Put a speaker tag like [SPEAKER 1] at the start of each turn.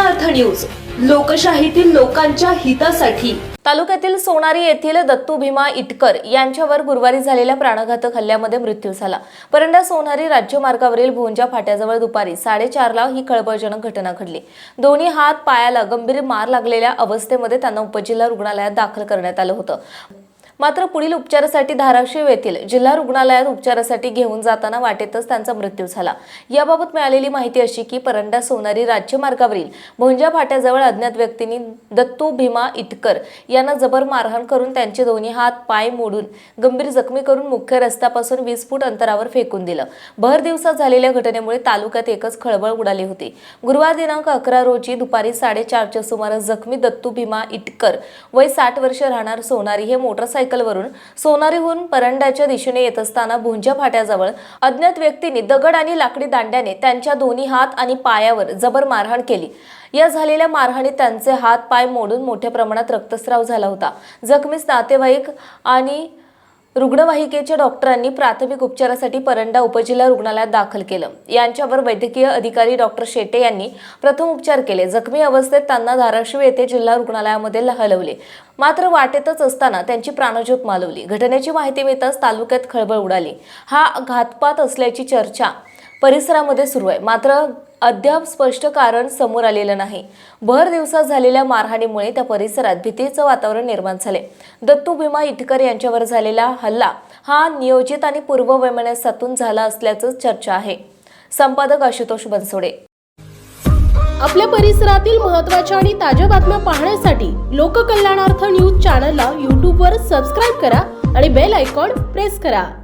[SPEAKER 1] News लोकशाहीतील लोकांच्या हितासाठी.
[SPEAKER 2] तालुक्यातील सोनारी येथील दत्तू भीमा इटकर यांच्यावर गुरुवारी झालेल्या प्राणघातक हल्ल्यामध्ये मृत्यू झाला. परंडा सोनारी राज्यमार्गावरील भोंजा फाट्याजवळ दुपारी साडेचारला ही खळबळजनक घटना घडली. दोन्ही हात पायाला गंभीर मार लागलेल्या अवस्थेमध्ये त्यांना उपजिल्हा रुग्णालयात दाखल करण्यात आलं होतं. मात्र पुढील उपचारासाठी धाराशिव येथील जिल्हा रुग्णालयात उपचारासाठी घेऊन जाताना वाटेतच त्यांचा मृत्यू झाला. याबाबत मिळालेली माहिती अशी की परंडा सोनारी राज्यमार्गावरील भोंजा फाट्याजवळ अज्ञात व्यक्तींनी दत्तू भीमा इटकर यांना जबर मारहाण करून त्यांचे दोन्ही हात पाय मोडून गंभीर जखमी करून मुख्य रस्त्यापासून वीस फूट अंतरावर फेकून दिलं. भर दिवसात झालेल्या घटनेमुळे तालुक्यात एकच खळबळ उडाली होती. गुरुवार दिनांक अकरा रोजी दुपारी साडेचारच्या सुमारास जखमी दत्तू भीमा इटकर वय साठ वर्ष राहणार सोनारी हे मोटरसायकल मोटरसायकलवरून सोनारीहून परंड्याच्या दिशेने येत असताना भुंजा फाट्याजवळ अज्ञात व्यक्तींनी दगड आणि लाकडी दांड्याने त्यांच्या दोन्ही हात आणि पायावर जबर मारहाण केली. या झालेल्या मारहाणीत त्यांचे हात पाय मोडून मोठ्या प्रमाणात रक्तस्राव झाला होता. जखमीस नातेवाईक आणि रुग्णवाहिकेच्या डॉक्टरांनी प्राथमिक उपचारासाठी परंडा उपजिल्हा रुग्णालयात दाखल केलं. यांच्यावर वैद्यकीय अधिकारी डॉक्टर शेटे यांनी प्रथम उपचार केले. जखमी अवस्थेत त्यांना धाराशिव येथे जिल्हा रुग्णालयामध्ये हलवले. मात्र वाटेतच असताना त्यांची प्राणज्योत मालवली. घटनेची माहिती मिळताच तालुक्यात खळबळ उडाली. हा घातपात असल्याची चर्चा परिसरामध्ये सुरू आहे. मात्र अद्याप स्पष्ट कारण समोर आलेलं नाही. भर दिवसात झालेल्या मारहाणीमुळे त्या परिसरात भीतीचं वातावरण निर्माण झाले. दत्तू भीमा इटकर यांच्यावर झालेला हल्ला हा नियोजित आणि पूर्ववैमनस्यातून झाला असल्याचं चर्चा आहे. संपादक आशुतोष बनसोडे.
[SPEAKER 3] आपल्या परिसरातील महत्त्वाच्या आणि ताज्या बातम्या पाहण्यासाठी लोककल्याणार्थ न्यूज चॅनलला यूट्यूबवर सबस्क्राईब करा आणि बेल आयकॉन प्रेस करा.